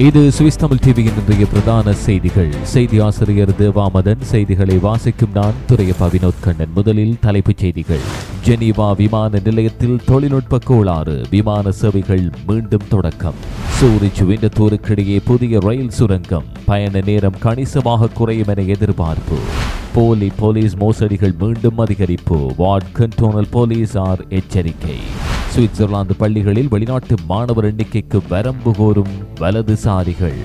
இது சுவிஸ் தமிழ் டிவியின் இன்றைய பிரதான செய்திகள். செய்தி ஆசிரியர் தேவாமதன் செய்திகளை வாசிக்கும் நான் துரையப்பா வினோத் கண்ணன். முதலில் தலைப்புச் செய்திகள். ஜெனீவா விமான நிலையத்தில் தொழில்நுட்ப கோளாறு. விமான சேவைகள் மீண்டும் தொடக்கம். சூரிச் விண்டத்தூருக்கிடையே புதிய ரயில் சுரங்கம். பயண நேரம் கணிசமாக குறையும் என எதிர்பார்ப்பு. போலி போலீஸ் மோசடிகள் மீண்டும் அதிகரிப்பு. வார்ட் கண்டோனல் போலீசார் எச்சரிக்கை. சுவிட்சர்லாந்து பள்ளிகளில் வெளிநாட்டு மாணவர் எண்ணிக்கைக்கு வரம்பு கோரும் வலதுசாரிகள்.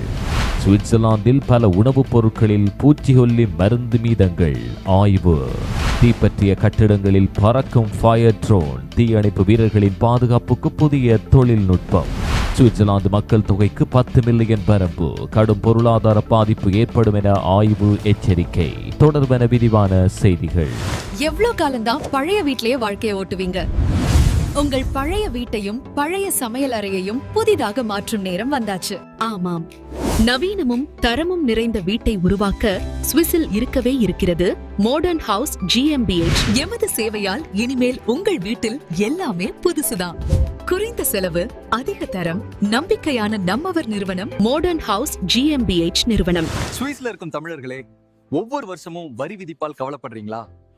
சுவிட்சர்லாந்தில் பல உணவுப் பொருட்களில் பூச்சிகொல்லி மருந்து மீதங்கள் ஆய்வு. தீப்பற்றிய கட்டிடங்களில் பறக்கும் ஃபயர் ட்ரோன் தீயணைப்பு வீரர்களின் பாதுகாப்புக்கு புதிய தொழில்நுட்பம். சுவிட்சர்லாந்து மக்கள் தொகைக்கு பத்து மில்லியன் வரம்பு கடும் பொருளாதார பாதிப்பு ஏற்படும் என ஆய்வு எச்சரிக்கை. தொடர்பென விரிவான செய்திகள். எவ்வளவு காலம்தான் பழைய வீட்டிலேயே வாழ்க்கையை ஓட்டுவீங்க? உங்கள் பழைய வீட்டையும் பழைய சமையல் அறையையும் புதிதாக மாற்றும் நேரம் வந்தாச்சு. ஆமாம். நவீனமும் தரமும் நிறைந்த வீட்டை உருவாக்க சுவிஸில் இருக்கவே இருக்கிறது மாடர்ன் ஹவுஸ் ஜிஎம்பிஎச் எமது சேவையால் இனிமேல் உங்கள் வீட்டில் எல்லாமே புதுசுதான். குறைந்த செலவு அதிக தரம் நம்பிக்கையான நம்மவர் நிறுவனம் மாடர்ன் ஹவுஸ் ஜிஎம்பிஎச் நிறுவனம். சுவிஸ்ல இருக்கும் தமிழர்களே ஒவ்வொரு வருஷமும் வரி விதிப்பால் கவலைப்படுறீங்களா?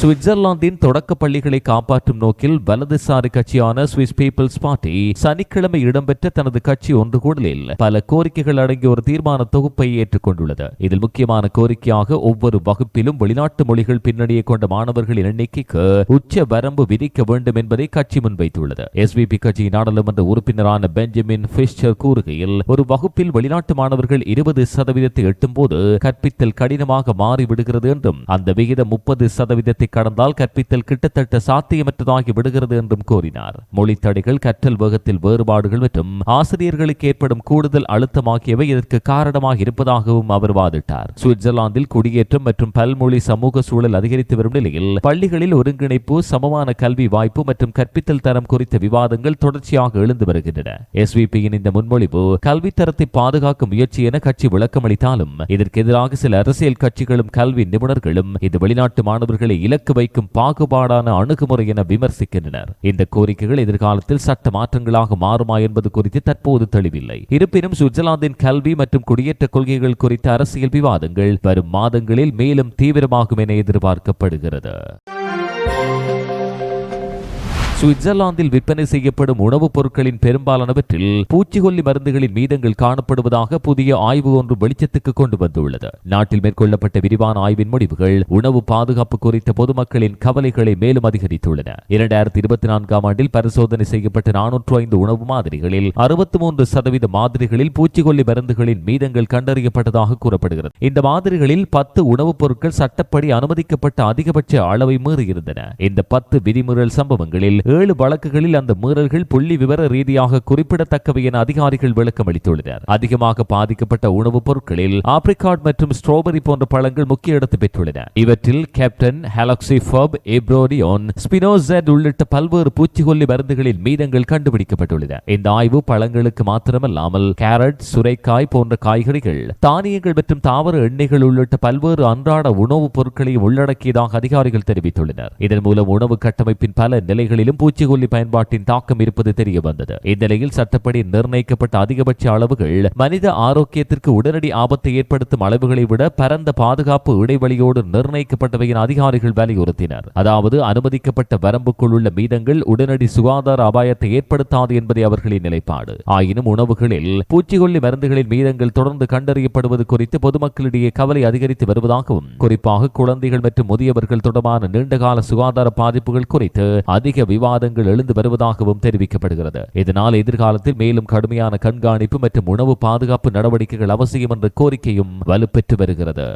சுவிட்சர்லாந்தின் தொடக்க பள்ளிகளை காப்பாற்றும் நோக்கில் வலதுசாரி கட்சியான சுவிஸ் பீப்பிள்ஸ் பார்ட்டி சனிக்கிழமை இடம்பெற்ற தனது கட்சி ஒன்று கூடலில் பல கோரிக்கைகள் அடங்கிய ஒரு தீர்மான தொகுப்பை ஏற்றுக்கொண்டுள்ளது. இதில் முக்கியமான கோரிக்கையாக ஒவ்வொரு வகுப்பிலும் வெளிநாட்டு மொழிகள் பின்னணியை கொண்ட மாணவர்களின் எண்ணிக்கைக்கு உச்ச வரம்பு விதிக்க வேண்டும் என்பதை கட்சி முன்வைத்துள்ளது. எஸ்பிபி கட்சி நாடாளுமன்ற உறுப்பினரான பெஞ்சமின் ஃபிஷ்சர் கூறுகையில் ஒரு வகுப்பில் வெளிநாட்டு மாணவர்கள் இருபது சதவீதத்தை எட்டும் போது கற்பித்தல் கடினமாக மாறிவிடுகிறது என்றும் அந்த விகிதம் முப்பது சதவீதத்தை கடந்தால் கற்பித்தல் கிட்டத்தட்ட சாத்தியமற்றதாகி விடுகிறது என்றும் கூறினார். மொழி தடைகள் கற்றல் வேகத்தில் வேறுபாடுகள் மற்றும் ஆசிரியர்களுக்கு ஏற்படும் கூடுதல் அழுத்தம் ஆகியவை இதற்கு காரணமாக இருப்பதாகவும் அவர் வாதிட்டார். சுவிட்சர்லாந்தில் குடியேற்றம் மற்றும் பல்மொழி சமூக சூழல் அதிகரித்து வரும் நிலையில் பள்ளிகளில் ஒருங்கிணைப்பு சமமான கல்வி வாய்ப்பு மற்றும் கற்பித்தல் தரம் குறித்த விவாதங்கள் தொடர்ச்சியாக எழுந்து வருகின்றன. எஸ்விபியின் இந்த முன்மொழிவு கல்வித்தரத்தை பாதுகாக்கும் முயற்சி என கட்சி விளக்கமளித்தாலும் இதற்கு எதிராக சில அரசியல் கட்சிகளும் கல்வி நிபுணர்களும் இது வெளிநாட்டு மாணவர்களை இலக்கு வைக்கும் பாகுபாடான அணுகுமுறை என விமர்சிக்கின்றனர். இந்த கோரிக்கைகள் எதிர்காலத்தில் சட்ட மாற்றங்களாக மாறுமா என்பது குறித்து தற்போது தெளிவில்லை. இருப்பினும் சுவிட்சர்லாந்தின் கல்வி மற்றும் குடியேற்ற கொள்கைகள் குறித்த அரசியல் விவாதங்கள் வரும் மாதங்களில் மேலும் தீவிரமாகும் என எதிர்பார்க்கப்படுகிறது. சுவிட்சர்லாந்தில் விற்பனை செய்யப்படும் உணவுப் பொருட்களின் பெரும்பாலானவற்றில் பூச்சிக்கொல்லி மருந்துகளின் மீதங்கள் காணப்படுவதாக புதிய ஆய்வு ஒன்று வெளிச்சத்துக்கு கொண்டு வந்துள்ளது. நாட்டில் மேற்கொள்ளப்பட்ட விரிவான ஆய்வின் முடிவுகள் உணவு பாதுகாப்பு குறித்த பொதுமக்களின் கவலைகளை மேலும் அதிகரித்துள்ளன. இரண்டாயிரத்தி இருபத்தி நான்காம் ஆண்டில் பரிசோதனை செய்யப்பட்ட நானூற்று ஐந்து உணவு மாதிரிகளில் அறுபத்தி மூன்று சதவீத மாதிரிகளில் பூச்சிக்கொல்லி மருந்துகளின் மீதங்கள் கண்டறியப்பட்டதாக கூறப்படுகிறது. இந்த மாதிரிகளில் பத்து உணவுப் பொருட்கள் சட்டப்படி அனுமதிக்கப்பட்ட அதிகபட்ச அளவை மீறியிருந்தன. இந்த பத்து விதிமுறல் சம்பவங்களில் ஏழு வழக்குகளில் அந்த மீறல்கள் புள்ளி விவர ரீதியாக குறிப்பிடத்தக்கவை என அதிகாரிகள் விளக்கம் அளித்துள்ளனர். அதிகமாக பாதிக்கப்பட்ட உணவுப் பொருட்களில் ஆப்ரிகாட் மற்றும் ஸ்ட்ராபெரி போன்ற பழங்கள் முக்கிய இடத்தை பெற்றுள்ளன. இவற்றில் கேப்டன் ஹாலக்சிஃபப் எப்ரோடியோன் ஸ்பினோசெட் உள்ளிட்ட பல்வேறு பூச்சிக்கொல்லி மருந்துகளின் மீதங்கள் கண்டுபிடிக்கப்பட்டுள்ளன. இந்த ஆய்வு பழங்களுக்கு மாத்திரமல்லாமல் கேரட் சுரைக்காய் போன்ற காய்கறிகள் தானியங்கள் மற்றும் தாவர எண்ணெய்கள் உள்ளிட்ட பல்வேறு அன்றாட உணவுப் பொருட்களையும் உள்ளடக்கியதாக அதிகாரிகள் தெரிவித்துள்ளனர். இதன் மூலம் உணவு கட்டமைப்பின் பல நிலைகளிலும் பூச்சிக்கொல்லி பயன்பாட்டின் தாக்கம் இருப்பது தெரிய வந்தது இந்நிலையில் சட்டப்படி நிர்ணயிக்கப்பட்ட அதிகபட்ச அளவுகள் மனித ஆரோக்கியத்திற்கு உடனடி ஆபத்தை ஏற்படுத்தும் அளவுகளை விட பரந்த பாதுகாப்பு இடைவெளியோடு நிர்ணயிக்கப்பட்டவையின் அதிகாரிகள் வலியுறுத்தினர். அதாவது அனுமதிக்கப்பட்ட வரம்புக்குள் உள்ள மீதங்கள் உடனடி சுகாதார அபாயத்தை ஏற்படுத்தாது என்பதே அவர்களின் நிலைப்பாடு. ஆயினும் உணவுகளில் பூச்சிக்கொல்லி மருந்துகளின் மீதங்கள் தொடர்ந்து கண்டறியப்படுவது குறித்து பொதுமக்களிடையே கவலை அதிகரித்து வருவதாகவும் குறிப்பாக குழந்தைகள் மற்றும் முதியவர்கள் தொடர்பான நீண்டகால சுகாதார பாதிப்புகள் குறித்து அதிக விவாதம் விவாதங்கள் எழுந்து வருவதாகவும் தெரிவிக்கப்படுகிறது. இதனால் எதிர்காலத்தில் மேலும் கடுமையான கண்காணிப்பு மற்றும் உணவு பாதுகாப்பு நடவடிக்கைகள் அவசியம் என்ற கோரிக்கையும் வலுப்பெற்று வருகிறது.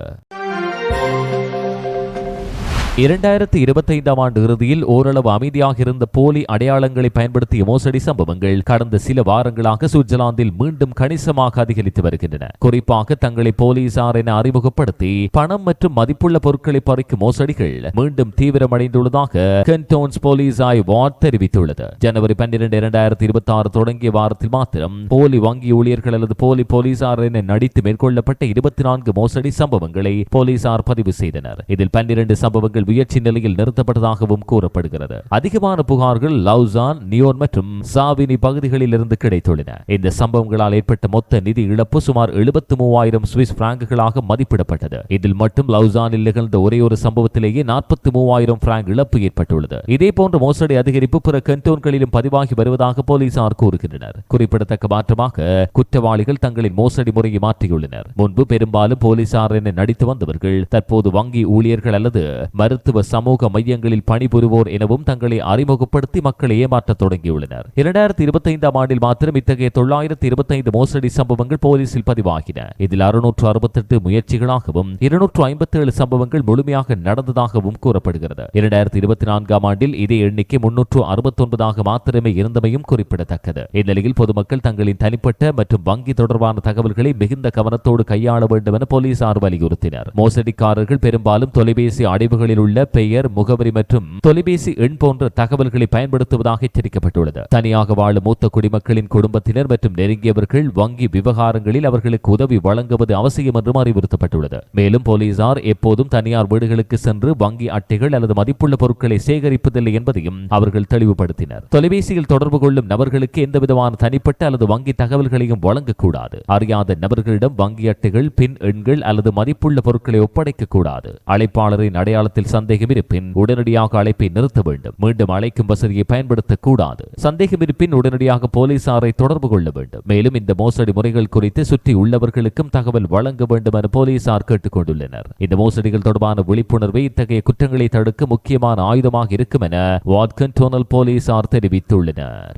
இரண்டாயிரத்தி இருபத்தைந்தாம் ஆண்டு இறுதியில் ஓரளவு அமைதியாக இருந்த போலி அடையாளங்களை பயன்படுத்திய மோசடி சம்பவங்கள் கடந்த சில வாரங்களாக சுவிட்சர்லாந்தில் மீண்டும் கணிசமாக அதிகரித்து வருகின்றன. குறிப்பாக தங்களை போலீசார் என அறிமுகப்படுத்தி பணம் மற்றும் மதிப்புள்ள பொருட்களை பறிக்கும் மோசடிகள் மீண்டும் தீவிரமடைந்துள்ளதாக கென்டோன்ஸ் போலீஸ் ஆய்வாட் தெரிவித்துள்ளது. ஜனவரி பன்னிரண்டு இரண்டாயிரத்தி இருபத்தி ஆறு தொடங்கிய வாரத்தில் மாத்திரம் போலி வங்கி ஊழியர்கள் அல்லது போலி போலீசார் என நடித்து மேற்கொள்ளப்பட்ட இருபத்தி நான்கு மோசடி சம்பவங்களை போலீசார் பதிவு செய்தனர். இதில் பன்னிரண்டு சம்பவங்கள் முயற்சி நிலையில் நிறுத்தப்பட்டதாகவும் கூறப்படுகிறது. அதிகமான புகார்கள் லவுசான் நியோன் மற்றும் சாவினி பகுதிகளில் இருந்து கிடைத்துள்ளன. இந்த சம்பவங்களால் ஏற்பட்ட மொத்த நிதி இழப்பு சுமார் எழுபத்தி மூவாயிரம் சுவிஸ் பிராங்குகளாக மதிப்பிடப்பட்டது. இதில் மட்டும் லவுசானில் நிகழ்ந்த ஒரே ஒரு சம்பவத்திலேயே நாற்பத்தி மூவாயிரம் பிராங்க் இழப்பு ஏற்பட்டுள்ளது. இதே போன்ற மோசடி அதிகரிப்பு பிற கண்டோன்களிலும் பதிவாகி வருவதாக போலீசார் கூறுகின்றனர். குறிப்பிடத்தக்க மாற்றமாக குற்றவாளிகள் தங்களின் மோசடி முறையை மாற்றியுள்ளனர். முன்பு பெரும்பாலும் போலீசார் என நடித்து வந்தவர்கள் தற்போது வங்கி ஊழியர்கள் அல்லது மருத்துவ சமூக மையங்களில் பணிபுரிவோர் எனவும் தங்களை அறிமுகப்படுத்தி மக்களை ஏமாற்றத் தொடங்கியுள்ளனர். இரண்டாயிரத்தி இருபத்தைந்தாம் ஆண்டில் மாத்திரம் இத்தகைய தொள்ளாயிரத்தி இருபத்தைந்து மோசடி சம்பவங்கள் போலீசில் பதிவாகின. இதில் அறுநூற்று அறுபத்தெட்டு முயற்சிகளாகவும் இருநூற்று ஐம்பத்தேழு சம்பவங்கள் முழுமையாக நடந்ததாகவும் கூறப்படுகிறது. இரண்டாயிரத்தி இருபத்தி நான்காம் ஆண்டில் இதே எண்ணிக்கை முன்னூற்று அறுபத்தொன்பதாக மாத்திரமே இருந்தமையும் குறிப்பிடத்தக்கது. இந்நிலையில் பொதுமக்கள் தங்களின் தனிப்பட்ட மற்றும் வங்கி தொடர்பான தகவல்களை மிகுந்த கவனத்தோடு கையாள வேண்டும் என போலீசார் வலியுறுத்தினர். மோசடிக்காரர்கள் பெரும்பாலும் தொலைபேசி அடைவுகளில் உள்ள பெயர் முகவரி மற்றும் தொலைபேசி எண் போன்ற தகவல்களை பயன்படுத்துவதாக எச்சரிக்கப்பட்டுள்ளது. தனியாக வாழும் மூத்த குடிமக்களின் குடும்பத்தினர் மற்றும் நெருங்கியவர்கள் வங்கி விவகாரங்களில் அவர்களுக்கு உதவி வழங்குவது அவசியம் என்றும் அறிவுறுத்தப்பட்டுள்ளது. மேலும் போலீசார் எப்போதும் தனியார் வீடுகளுக்கு சென்று வங்கி அட்டைகள் அல்லது மதிப்புள்ள பொருட்களை சேகரிப்பதில்லை என்பதையும் அவர்கள் தெளிவுபடுத்தினர். தொலைபேசியில் தொடர்பு கொள்ளும் நபர்களுக்கு எந்தவிதமான தனிப்பட்ட அல்லது வங்கி தகவல்களையும் வழங்கக்கூடாது. அறியாத நபர்களிடம் வங்கி அட்டைகள் பின் எண்கள் அல்லது மதிப்புள்ள பொருட்களை ஒப்படைக்க கூடாது அழைப்பாளரின் அடையாளத்தில் சந்தேகம் இருப்பின் உடனடியாக அழைப்பை நிறுத்த வேண்டும். மீண்டும் அழைக்கும் வசதியை பயன்படுத்தக் கூடாது சந்தேகம் இருப்பின் உடனடியாக போலீசாரை தொடர்பு கொள்ள வேண்டும். மேலும் இந்த மோசடி முறைகள் குறித்து சுற்றி உள்ளவர்களுக்கும் தகவல் வழங்க வேண்டும் என போலீசார் கேட்டுக் கொண்டுள்ளனர். இந்த மோசடிகள் தொடர்பான விழிப்புணர்வை இத்தகைய குற்றங்களை தடுக்க முக்கியமான ஆயுதமாக இருக்கும் என வாட்கன்டோனல் போலீசார் தெரிவித்துள்ளனர்.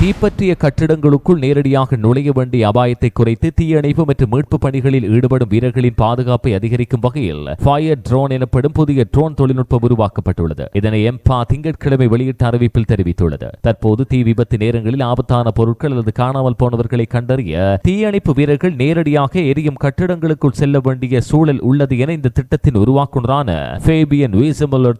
தீப்பற்றிய கட்டிடங்களுக்குள் நேரடியாக நுழைய வேண்டிய அபாயத்தை குறைத்து தீயணைப்பு மற்றும் மீட்பு பணிகளில் ஈடுபடும் வீரர்களின் பாதுகாப்பை அதிகரிக்கும் வகையில் ஃபயர் ட்ரோன் எனப்படும் புதிய ட்ரோன் தொழில்நுட்பம் உருவாக்கப்பட்டுள்ளது. இதனை எம்பா திங்கட்கிழமை வெளியிட்ட அறிவிப்பில் தெரிவித்துள்ளது. தற்போது தீ விபத்து நேரங்களில் ஆபத்தான பொருட்கள் அல்லது காணாமல் போனவர்களை கண்டறிய தீயணைப்பு வீரர்கள் நேரடியாக எரியும் கட்டிடங்களுக்குள் செல்ல வேண்டிய சூழல் உள்ளது என இந்த திட்டத்தின் உருவாக்குனரான ஃபேபியன்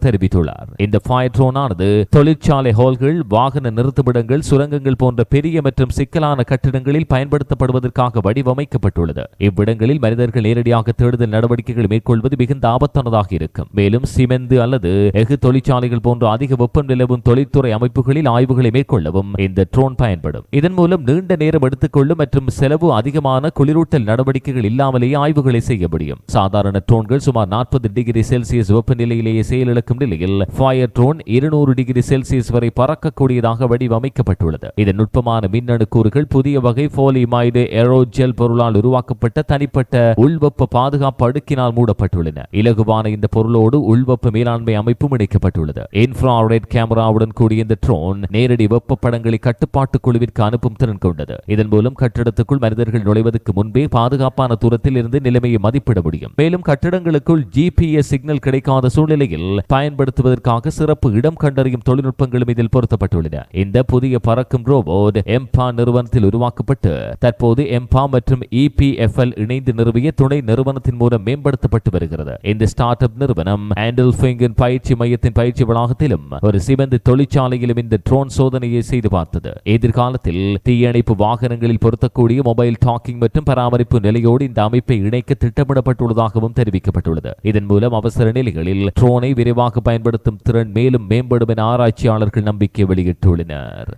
தெரிவித்துள்ளார். இந்த ஃபயர் ட்ரோனானது தொழிற்சாலை ஹால்கள் வாகன நிறுத்துமிடங்கள் சுரங்கங்கள் போன்ற பெரிய மற்றும் சிக்கலான கட்டிடங்களில் பயன்படுத்தப்படுவதற்காக வடிவமைக்கப்பட்டுள்ளது. இவ்விடங்களில் மனிதர்கள் நேரடியாக தேடுதல் நடவடிக்கைகள் மேற்கொள்வது மிகுந்த ஆபத்தானதாக இருக்கும். மேலும் சிமெந்து அல்லது எஃகு தொழிற்சாலைகள் போன்ற அதிக வெப்பம் நிலவும் தொழில்துறை அமைப்புகளில் ஆய்வுகளை மேற்கொள்ளவும் இந்த ட்ரோன் பயன்படும். இதன் மூலம் நீண்ட நேரம் எடுத்துக்கொள்ளும் மற்றும் செலவு அதிகமான குளிரூட்டல் நடவடிக்கைகள் இல்லாமலேயே ஆய்வுகளை செய்ய முடியும். சாதாரண ட்ரோன்கள் சுமார் நாற்பது டிகிரி செல்சியஸ் வெப்பநிலையிலேயே செயலிழக்கும் நிலையில் ஃபயர் ட்ரோன் இருநூறு டிகிரி செல்சியஸ் வரை பறக்கக்கூடியதாக வடிவமைக்கப்பட்டுள்ளது. இதன் நுட்பமான மின்னணு கூறுகள் புதிய வகை போலிமைடு ஏரோஜெல் பொருளால் உருவாக்கப்பட்ட தனிப்பட்ட உள்வெப்ப பாதுகாப்பு அடுக்கினால் மூடப்பட்டுள்ளன. இலகுவான இந்த பொருளோடு உள்வெப்ப மேலாண்மை அமைப்பும் இணைக்கப்பட்டுள்ளது. இன்ஃப்ராரெட் கேமராவுடன் கூடிய இந்த ட்ரோன் நேரடி வெப்ப படங்களை கட்டுப்பாட்டு குழுவிற்கு அனுப்பும் திறன் கொண்டது. இதன் மூலம் கட்டிடத்துக்குள் மனிதர்கள் நுழைவதற்கு முன்பே பாதுகாப்பான தூரத்தில் இருந்து நிலைமையை மதிப்பிட முடியும். மேலும் கட்டிடங்களுக்குள் ஜிபிஎஸ் சிக்னல் கிடைக்காத சூழ்நிலையில் பயன்படுத்துவதற்காக சிறப்பு இடம் கண்டறியும் தொழில்நுட்பங்களும் இதில் பொருத்தப்பட்டுள்ளன. இந்த புதிய பறக்கும் ரோபோட் எம்பா நிறுவனத்தில் உருவாக்கப்பட்டு தற்போது எம்பா மற்றும் இபிஎஃப்எல் இணைந்து நிறுவிய துணை நிறுவனத்தின் மூலம் மேம்படுத்தப்பட்டு வருகிறது. இந்த ஸ்டார்ட் அப் நிறுவனம் ஆண்டல் பயிற்சி மையத்தின் பயிற்சி வளாகத்திலும் ஒரு சிவந்து தொழிற்சாலையிலும் இந்த ட்ரோன் சோதனையை செய்து பார்த்தது. எதிர்காலத்தில் தீயணைப்பு வாகனங்களில் பொருத்தக்கூடிய மொபைல் டாக்கிங் மற்றும் பராமரிப்பு நிலையோடு இந்த அமைப்பை இணைக்க திட்டமிடப்பட்டுள்ளதாகவும் தெரிவிக்கப்பட்டுள்ளது. இதன் மூலம் அவசர நிலைகளில் ட்ரோனை விரைவாக பயன்படுத்தும் திறன் மேலும் மேம்படும் என ஆராய்ச்சியாளர்கள் நம்பிக்கை வெளியிட்டுள்ளனர்.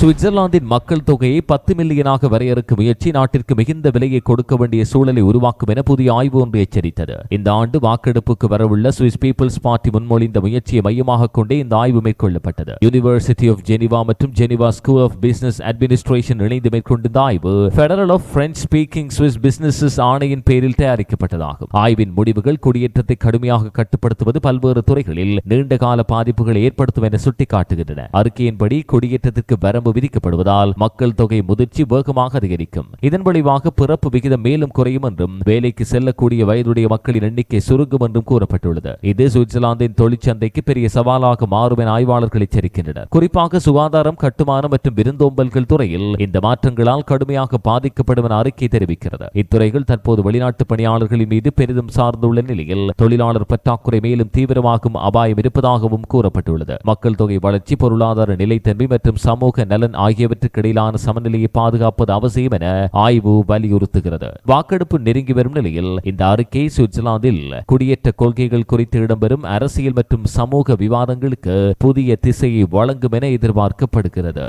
சுவிட்சர்லாந்தின் மக்கள் தொகையை பத்து மில்லியனாக வரையறுக்கும் முயற்சி நாட்டிற்கு மிகுந்த விலையை கொடுக்க வேண்டிய சூழலை உருவாக்கும் என புதிய ஆய்வு ஒன்று எச்சரித்தது. இந்த ஆண்டு வாக்கெடுப்புக்கு வரவுள்ள சுவிஸ் பீப்புள்ஸ் பார்ட்டி முன்மொழிந்த முயற்சியை மையமாக கொண்டே இந்த ஆய்வு மேற்கொள்ளப்பட்டது. யூனிவர்சிட்டி ஆஃப் ஜெனிவா மற்றும் Geneva school of business administration இணைந்து மேற்கொண்ட இந்த ஆய்வு federal of French speaking Swiss businesses ஆணையின் பேரில் தயாரிக்கப்பட்டதாகும். ஆய்வின் முடிவுகள் குடியேற்றத்தை கடுமையாக கட்டுப்படுத்துவது பல்வேறு துறைகளில் நீண்டகால பாதிப்புகளை ஏற்படுத்தும் என சுட்டிக்காட்டுகின்றன. அறிக்கையின்படி குடியேற்றத்திற்கு வரம்பு வரம்பு விதிக்கப்படுவதால் மக்கள் தொகை முதிர்ச்சி வேகமாக அதிகரிக்கும். இதன் விளைவாக பிறப்பு விகிதம் மேலும் குறையும் என்றும் வேலைக்கு செல்லக்கூடிய வயதுடைய மக்களின் எண்ணிக்கை சுருங்கும் என்றும் கூறப்பட்டுள்ளது. இது சுவிட்சர்லாந்தின் தொழிற்சந்தைக்கு பெரிய சவாலாக மாறும் என ஆய்வாளர்கள் எச்சரிக்கின்றனர். குறிப்பாக சுகாதாரம் கட்டுமானம் மற்றும் விருந்தோம்பல்கள் துறையில் இந்த மாற்றங்களால் கடுமையாக பாதிக்கப்படும் என அறிக்கை தெரிவிக்கிறது. இத்துறைகள் தற்போது வெளிநாட்டு பணியாளர்களின் மீது பெரிதும் சார்ந்துள்ள நிலையில் தொழிலாளர் பற்றாக்குறை மேலும் தீவிரமாகும் அபாயம் இருப்பதாகவும் கூறப்பட்டுள்ளது. மக்கள் தொகை வளர்ச்சி பொருளாதார நிலைத்தன்மை மற்றும் சமூக நல நலன் ஆகியவற்றுக்கிடையிலான சமநிலையை பாதுகாப்பது அவசியம் என ஆய்வு வலியுறுத்துகிறது. வாக்கெடுப்பு நெருங்கி வரும் நிலையில் இந்த அறிக்கை சுவிட்சர்லாந்தில் குடியேற்ற கொள்கைகள் குறித்து இடம்பெறும் அரசியல் மற்றும் சமூக விவாதங்களுக்கு புதிய திசையை வழங்கும் என எதிர்பார்க்கப்படுகிறது.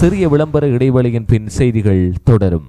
சிறிய விளம்பர இடைவெளியின் பின் செய்திகள் தொடரும்.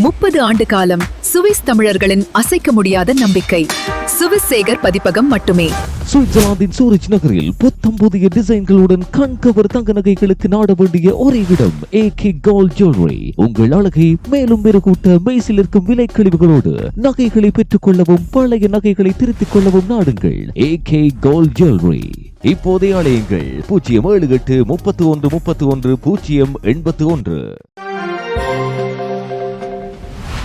முப்பது ஆண்டு காலம் சுவிஸ் தமிழர்களின் அசைக்க முடியாத நம்பிக்கை. சுவிஸ் சேகர் பதிப்பகம் மட்டுமே. சுவிட்சர்லாந்தின் சூரிச் நகரில் புத்தம் புதிய டிசைன்களுடன் கண்கவர் தங்க நகைகளுக்கு நாட வேண்டிய ஒரே இடம் ஏ கே கோல்ட் ஜுவல்லரி உங்கள் அழகை மேலும் மெருகூட்ட மெய்சில் இருக்கும் விலை கழிவுகளோடு நகைகளை பெற்றுக் கொள்ளவும் பழைய நகைகளை திருத்திக் கொள்ளவும் நாடுங்கள் ஏ கே கோல்ட் ஜுவல்லரி இப்போதே அழையுங்கள் பூஜ்ஜியம் ஏழு எட்டு முப்பத்தி ஒன்று முப்பத்தி ஒன்று பூஜ்ஜியம் எண்பத்தி ஒன்று.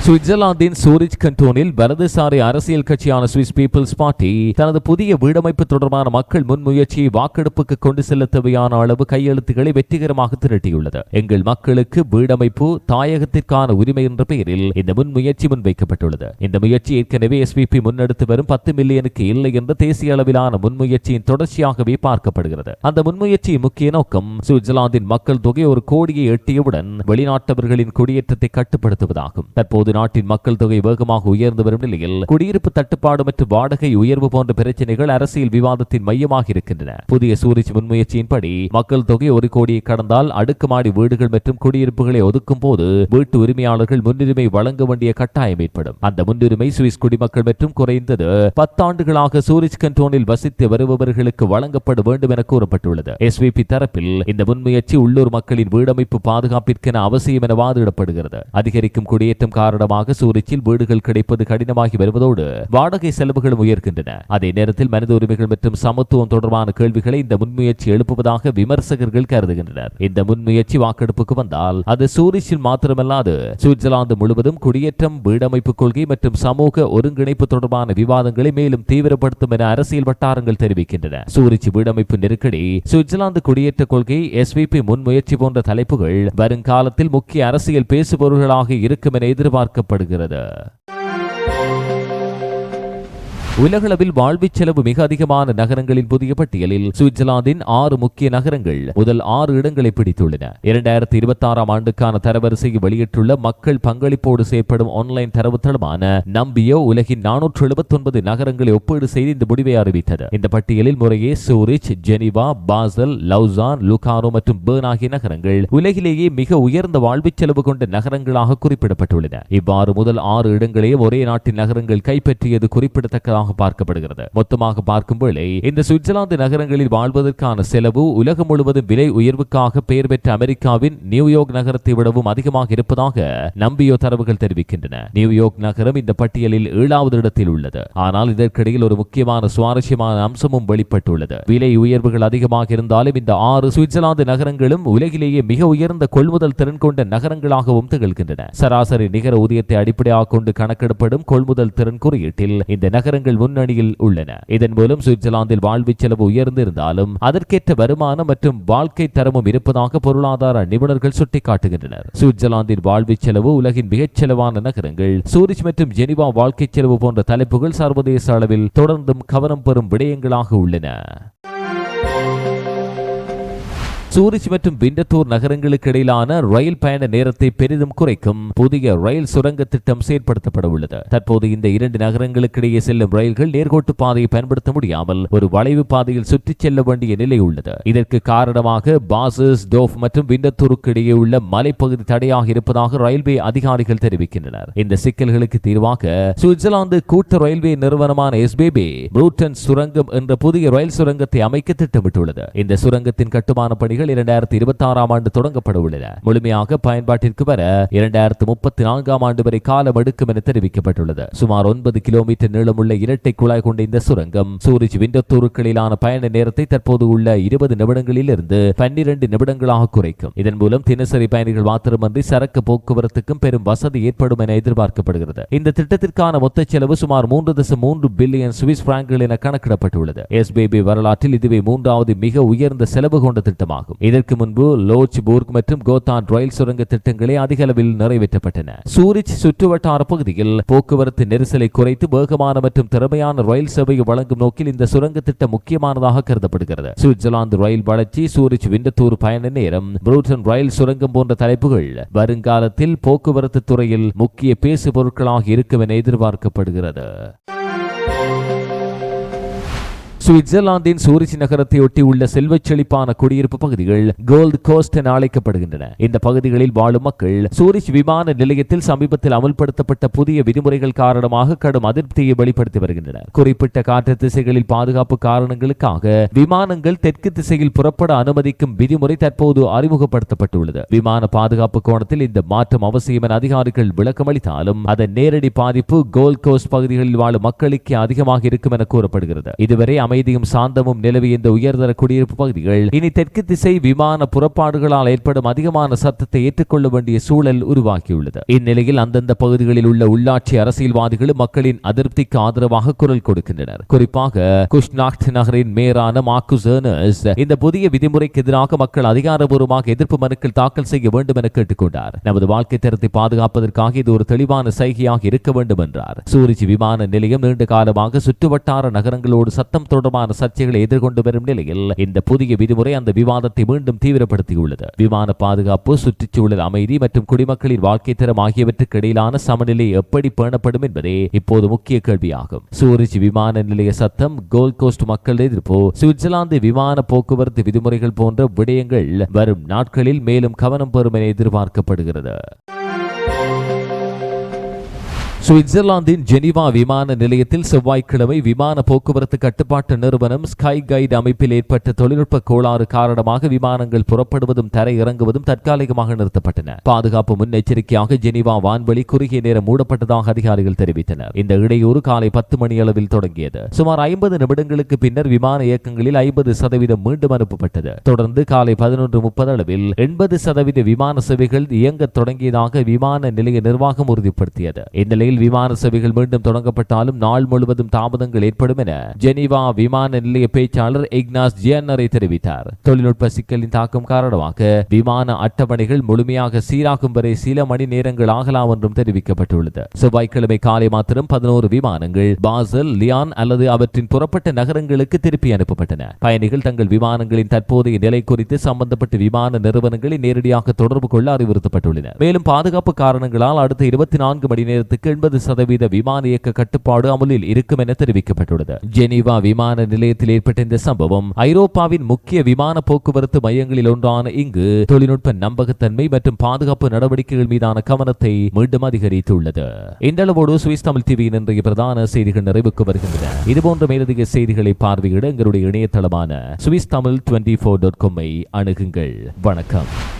சுவிட்சர்லாந்தின் சூரிச் கண்டோனில் வலதுசாரி அரசியல் கட்சியான சுவிஸ் பீப்பிள்ஸ் பார்ட்டி தனது புதிய வீடமைப்பு தொடர்பான மக்கள் முன்முயற்சியை வாக்கெடுப்புக்கு கொண்டு செல்ல தேவையான அளவு கையெழுத்துக்களை வெற்றிகரமாக திரட்டியுள்ளது. எங்கள் மக்களுக்கு வீடமைப்பு தாயகத்திற்கான உரிமை என்ற பெயரில் இந்த முன்முயற்சி முன்வைக்கப்பட்டுள்ளது. இந்த முயற்சி ஏற்கனவே எஸ்பிபி முன்னெடுத்து வரும் பத்து மில்லியனுக்கு இல்லை என்ற தேசிய அளவிலான முன்முயற்சியின் தொடர்ச்சியாகவே பார்க்கப்படுகிறது. அந்த முன்முயற்சியின் முக்கிய நோக்கம் சுவிட்சர்லாந்தின் மக்கள் தொகை ஒரு கோடியை எட்டியவுடன் வெளிநாட்டவர்களின் குடியேற்றத்தை கட்டுப்படுத்துவதாகும். தற்போது நாட்டின் மக்கள் தொகை வேகமாக உயர்ந்து வரும் நிலையில் குடியிருப்பு தட்டுப்பாடு மற்றும் வாடகை உயர்வு போன்ற பிரச்சனைகள் அரசியல் விவாதத்தின் மையமாக இருக்கின்றன. புதிய சூரிச் முன்முயற்சியின்படி மக்கள் தொகை ஒரு கோடியை கடந்தால் அடுக்குமாடி வீடுகள் மற்றும் குடியிருப்புகளை ஒதுக்கும் போது வீட்டு உரிமையாளர்கள் முன்னுரிமை வழங்க வேண்டிய கட்டாயம் ஏற்படும். அந்த முன்னுரிமை சுவிஸ் குடிமக்கள் மற்றும் குறைந்தது பத்தாண்டுகளாக சூரிச் கண்டோனில் வசித்து வருபவர்களுக்கு வழங்கப்பட வேண்டும் என கூறப்பட்டுள்ளது. எஸ்விபி தரப்பில் இந்த முன்முயற்சி உள்ளூர் மக்களின் வீடமைப்பு பாதுகாப்பிற்கென அவசியம் என வாதிடப்படுகிறது. அதிகரிக்கும் குடியேற்றம் காரணம் காரணமாக சூரிச்சில் வீடுகள் கிடைப்பது கடினமாகி வருவதோடு வாடகை செலவுகளும் உயர்கின்றன. அதே நேரத்தில் மனித உரிமைகள் மற்றும் சமத்துவம் தொடர்பான கேள்விகளை இந்த முன்முயற்சி எழுப்புவதாக விமர்சகர்கள் கருதுகின்றனர். இந்த முன்முயற்சி வாக்கெடுப்புக்கு வந்தால் அது சூரிச்சில் மாத்திரமல்லாது சுவிட்சர்லாந்து முழுவதும் குடியேற்றம் வீடமைப்பு கொள்கை மற்றும் சமூக ஒருங்கிணைப்பு தொடர்பான விவாதங்களை மேலும் தீவிரப்படுத்தும் என அரசியல் வட்டாரங்கள் தெரிவிக்கின்றன. சூரிச் வீடமைப்பு நெருக்கடி சுவிட்சர்லாந்து குடியேற்ற கொள்கை எஸ்விபி முன்முயற்சி போன்ற தலைப்புகள் வருங்காலத்தில் முக்கிய அரசியல் பேசுபொருள்களாக இருக்கும் என பார்க்கப்படுகிறது? உலகளவில் வாழ்விச் செலவு மிக அதிகமான நகரங்களின் புதிய பட்டியலில் சுவிட்சர்லாந்தின் ஆறு முக்கிய நகரங்கள் முதல் ஆறு இடங்களை பிடித்துள்ளன. இரண்டாயிரத்தி இருபத்தி ஆறாம் ஆண்டுக்கான தரவரிசையை வெளியிட்டுள்ள மக்கள் பங்களிப்போடு செயற்படும் ஆன்லைன் தரவுத்தளமான நம்பியோ உலகின் நானூற்று எழுபத்தி ஒன்பது நகரங்களை ஒப்பீடு செய்து இந்த முடிவை அறிவித்தது. இந்த பட்டியலில் முறையே Zurich Geneva Basel Lausanne Lugano மற்றும் பேர்ன் ஆகிய நகரங்கள் உலகிலேயே மிக உயர்ந்த வாழ்விச் செலவு கொண்ட நகரங்களாக குறிப்பிடப்பட்டுள்ளன. இவ்வாறு முதல் ஆறு இடங்களையும் ஒரே நாட்டின் நகரங்கள் கைப்பற்றியது குறிப்பிடத்தக்கதாக பார்க்கப்படுகிறது. மொத்தமாக பார்க்கும் வேளை இந்த சுவிட்சர்லாந்து நகரங்களில் வாழ்வதற்கான செலவு உலகம் முழுவதும் விலை உயர்வுக்காக பெயர் பெற்ற அமெரிக்காவின் நியூயோர்க் நகரத்தை விடவும் அதிகமாக இருப்பதாக நம்பியோ தரவுகள் தெரிவிக்கின்றன. நியூயோர்க் நகரம் இந்த பட்டியலில் ஏழாவது இடத்தில் உள்ளது. ஆனால் இதற்கிடையில் ஒரு முக்கியமான சுவாரஸ்யமான அம்சமும் வெளிப்பட்டுள்ளது. விலை உயர்வுகள் அதிகமாக இருந்தாலும் இந்த ஆறு சுவிட்சர்லாந்து நகரங்களும் உலகிலேயே மிக உயர்ந்த கொள்முதல் திறன் கொண்ட நகரங்களாகவும் திகழ்கின்றன. சராசரி நிகர ஊதியத்தை அடிப்படையாக கொண்டு கணக்கிடப்படும் கொள்முதல் திறன் குறியீட்டில் இந்த நகரங்கள் முன்னணியில் உள்ளன. இதன் மூலம் சுவிட்சர்லாந்தில் வாழ்வு செலவு உயர்ந்திருந்தாலும் அதற்கேற்ற வருமானம் மற்றும் வாழ்க்கை தரமும் இருப்பதாக பொருளாதார நிபுணர்கள் சுட்டிக்காட்டுகின்றனர். சுவிட்சர்லாந்தின் வாழ்வு செலவு உலகின் மிகச் செலவான நகரங்கள் சூரிச் மற்றும் ஜெனிவா வாழ்க்கை செலவு போன்ற தலைப்புகள் சர்வதேச அளவில் தொடர்ந்தும் கவனம் பெறும் விடயங்களாக உள்ளன. சூரிச் மற்றும் விண்டத்தூர் நகரங்களுக்கு இடையிலான ரயில் பயண நேரத்தை பெரிதும் குறைக்கும் புதிய ரயில் சுரங்க திட்டம் செயற்படுத்தப்பட உள்ளது. தற்போது இந்த இரண்டு நகரங்களுக்கு இடையே செல்லும் ரயில்கள் நேர்கோட்டு பாதையை பயன்படுத்த முடியாமல் ஒரு வளைவு பாதையில் சுற்றிச் செல்ல வேண்டிய நிலை உள்ளது. இதற்கு காரணமாக பாசஸ் டோஃப் மற்றும் விண்டத்தூருக்கு இடையே உள்ள மலைப்பகுதி தடையாக இருப்பதாக ரயில்வே அதிகாரிகள் தெரிவிக்கின்றனர். இந்த சிக்கல்களுக்கு தீர்வாக சுவிட்சர்லாந்து கூட்ட ரயில்வே நிறுவனமான எஸ்பிபி ப்ரூட்டன் சுரங்கம் என்ற புதிய ரயில் சுரங்கத்தை அமைக்க திட்டமிட்டுள்ளது. இந்த சுரங்கத்தின் கட்டுமான பணிகள் இரண்டாயிரத்தி இருபத்தி ஆறாம் ஆண்டு தொடங்கப்பட உள்ளன முழுமையாக பயன்பாட்டிற்கு வர இரண்டாயிரத்து முப்பத்தி நான்காம் ஆண்டு வரை காலம் எடுக்கும் என தெரிவிக்கப்பட்டுள்ளது. சுமார் ஒன்பது கிலோமீட்டர் நீளமுள்ள இரட்டை குழாய் கொண்ட இந்த சுரங்கம் சூரிஜ் விண்டத்தூருக்களிலான பயண நேரத்தை தற்போது உள்ள இருபது நிமிடங்களில் இருந்து பன்னிரண்டு நிமிடங்களாக குறைக்கும். இதன் மூலம் தினசரி பயணிகள் மாத்திரமன்றி சரக்கு போக்குவரத்துக்கும் பெரும் வசதி ஏற்படும் என எதிர்பார்க்கப்படுகிறது. இந்த திட்டத்திற்கான மொத்த செலவு சுமார் மூன்று தசம் மூன்று பில்லியன் சுவிஸ் பிராங்குகள் என கணக்கிடப்பட்டுள்ளது. எஸ்பிபி வரலாற்றில் இதுவே மூன்றாவது மிக உயர்ந்த செலவு கொண்ட திட்டமாகும். இதற்கு முன்பு லோச்பூர்க் மற்றும் கோத்தான் ரயில் சுரங்க திட்டங்களே அதிக அளவில் நிறைவேற்றப்பட்டன. சூரிச் சுற்றுவட்டார பகுதியில் போக்குவரத்து நெரிசலை குறைத்து வேகமான மற்றும் திறமையான ரயில் சேவையை வழங்கும் நோக்கில் இந்த சுரங்க திட்டம் முக்கியமானதாக கருதப்படுகிறது. சுவிட்சர்லாந்து ரயில் வளர்ச்சி சூரிச் விண்டத்தூர் பயண நேரம் புரூட்டன் ரயில் சுரங்கம் போன்ற தலைப்புகள் வருங்காலத்தில் போக்குவரத்து துறையில் முக்கிய பேசு பொருட்களாக இருக்கும் என எதிர்பார்க்கப்படுகிறது. சுவிட்சர்லாந்தின் சூரிச் நகரத்தை ஒட்டி உள்ள செல்வச் செழிப்பான குடியிருப்பு பகுதிகள் கோல்ட் கோஸ்ட் என அழைக்கப்படுகின்றன. இந்த பகுதிகளில் வாழும் மக்கள் சூரிச் விமான நிலையத்தில் சமீபத்தில் அமல்படுத்தப்பட்ட புதிய விதிமுறைகள் காரணமாக கடும் அதிருப்தியை வெளிப்படுத்தி வருகின்றனர். குறிப்பிட்ட காற்று திசைகளில் பாதுகாப்பு காரணங்களுக்காக விமானங்கள் தெற்கு திசையில் புறப்பட அனுமதிக்கும் விதிமுறை தற்போது அறிமுகப்படுத்தப்பட்டுள்ளது. விமான பாதுகாப்பு கோணத்தில் இந்த மாற்றம் அவசியம் என அதிகாரிகள் விளக்கமளித்தாலும் அதன் நேரடி பாதிப்பு கோல்ட் கோஸ்ட் பகுதிகளில் வாழும் மக்களுக்கே அதிகமாக இருக்கும் என கூறப்படுகிறது. இதுவரை அமைதியும் சாந்தமும் நிலவிய இந்த உயர்தர குடியிருப்பு பகுதிகள். இனி தெற்கு திசை விமான புறப்பாடுகளால் ஏற்படும் அதிகமான சத்தத்தை ஏற்றுக்கொள்ள வேண்டிய சூழல் உருவாக்கியுள்ளது இந்நிலையில் அந்தந்த பகுதிகளில் உள்ள உள்ளாட்சி அரசியல்வாதிகளும் மக்களின் அதிருப்திக்கு ஆதரவாக குரல் கொடுக்கின்றனர். குறிப்பாக குஷ்நாக்ட் நகரின் மேயரான மார்க்குஸ் ஏர்னஸ் இந்த புதிய விதிமுறைக்கு எதிராக மக்கள் அதிகாரபூர்வமாக எதிர்ப்பு மனுக்கள் தாக்கல் செய்ய வேண்டும் என கேட்டுக்கொண்டார். நமது வாழ்க்கை தரத்தை பாதுகாப்பதற்காக இது ஒரு தெளிவான சைகையாக இருக்க வேண்டும் என்றார் சூரிச் விமான நிலையம் நீண்ட காலமாக சுற்றுவட்டார நகரங்களோடு சத்தம் தொடர்பான சர்ச்சைகளை எதிர்கொண்டு வரும் நிலையில் இந்த புதிய விதிமுறை அந்த விவாதத்தை மீண்டும் தீவிரப்படுத்தியுள்ளது. விமான பாதுகாப்பு சுற்றுச்சூழல் அமைதி மற்றும் குடிமக்களின் வாழ்க்கை தரம் ஆகியவற்றுக்கு இடையிலான சமநிலை எப்படி பேணப்படும் என்பதே இப்போது முக்கிய கேள்வியாகும். சூரிச் விமான நிலைய சத்தம் கோல் கோஸ்ட் மக்கள் எதிர்ப்பு சுவிட்சர்லாந்து விமான போக்குவரத்து விதிமுறைகள் போன்ற விடயங்கள் வரும் நாட்களில் மேலும் கவனம் பெறும் என எதிர்பார்க்கப்படுகிறது. சுவிட்சர்லாந்தின் ஜெனிவா விமான நிலையத்தில் செவ்வாய்க்கிழமை விமான போக்குவரத்து கட்டுப்பாட்டு நிறுவனம் ஸ்கை கைடு அமைப்பில் ஏற்பட்ட தொழில்நுட்ப கோளாறு காரணமாக விமானங்கள் புறப்படுவதும் தரை இறங்குவதும் தற்காலிகமாக நிறுத்தப்பட்டன. பாதுகாப்பு முன்னெச்சரிக்கையாக ஜெனிவா வான்வெளி குறுகிய நேரம் மூடப்பட்டதாக அதிகாரிகள் தெரிவித்தனர். இந்த இடையூறு காலை பத்து மணி அளவில் தொடங்கியது. சுமார் ஐம்பது நிமிடங்களுக்கு பின்னர் விமான இயக்கங்களில் ஐம்பது சதவீதம் மீண்டும் அனுப்பப்பட்டது. தொடர்ந்து காலை பதினொன்று முப்பது அளவில் எண்பது சதவீத விமான சேவைகள் இயங்க தொடங்கியதாக விமான நிலைய நிர்வாகம் உறுதிப்படுத்தியது. இந்நிலையில் விமான சேவைகள் மீண்டும் தொடங்கப்பட்டாலும் நாள் முழுவதும் தாமதங்கள் ஏற்படும் என ஜெனீவா விமான நிலைய பேச்சாளர் இக்னாஸ் ஜியன்னரை தெரிவித்தார். தொழில்நுட்ப சிக்கலின் தாக்கம் காரணமாக விமான அட்டவணைகள் முழுமையாக சீராகும் வரை சில மணி நேரங்கள் ஆகலாம் என்றும் தெரிவிக்கப்பட்டுள்ளது. செவ்வாய்க்கிழமை காலை மாத்திரம் பதினோரு விமானங்கள் பாசல் லியான் அல்லது அவற்றின் புறப்பட்ட நகரங்களுக்கு திருப்பி அனுப்பப்பட்டன. பயணிகள் தங்கள் விமானங்களின் தற்போதைய நிலை குறித்து சம்பந்தப்பட்ட விமான நிறுவனங்களை நேரடியாக தொடர்பு கொள்ள அறிவுறுத்தப்பட்டுள்ளனர். மேலும் பாதுகாப்பு காரணங்களால் அடுத்த இருபத்தி நான்கு மணி நேரத்துக்கு எண்பது சதவீத விமான இயக்க கட்டுப்பாடு அமலில் இருக்கும் என தெரிவிக்கப்பட்டுள்ளது. ஜெனீவா விமான நிலையத்தில் ஏற்பட்ட இந்த சம்பவம் ஐரோப்பாவின் முக்கிய விமான போக்குவரத்து மையங்களில் ஒன்றான இங்கு தொழில்நுட்ப நம்பகத்தன்மை மற்றும் பாதுகாப்பு நடவடிக்கைகள் மீதான கவனத்தை மீண்டும் அதிகரித்துள்ளது. இந்த அளவோடு சுவிஸ் தமிழ் டிவியின் இன்றைய பிரதான செய்திகள் நிறைவுக்கு வருகின்றன. இதுபோன்ற மேலதிக செய்திகளை பார்வையிட எங்களுடைய இணையதளமான Swiss Tamil twenty four dot காமை அணுகுங்கள். வணக்கம்.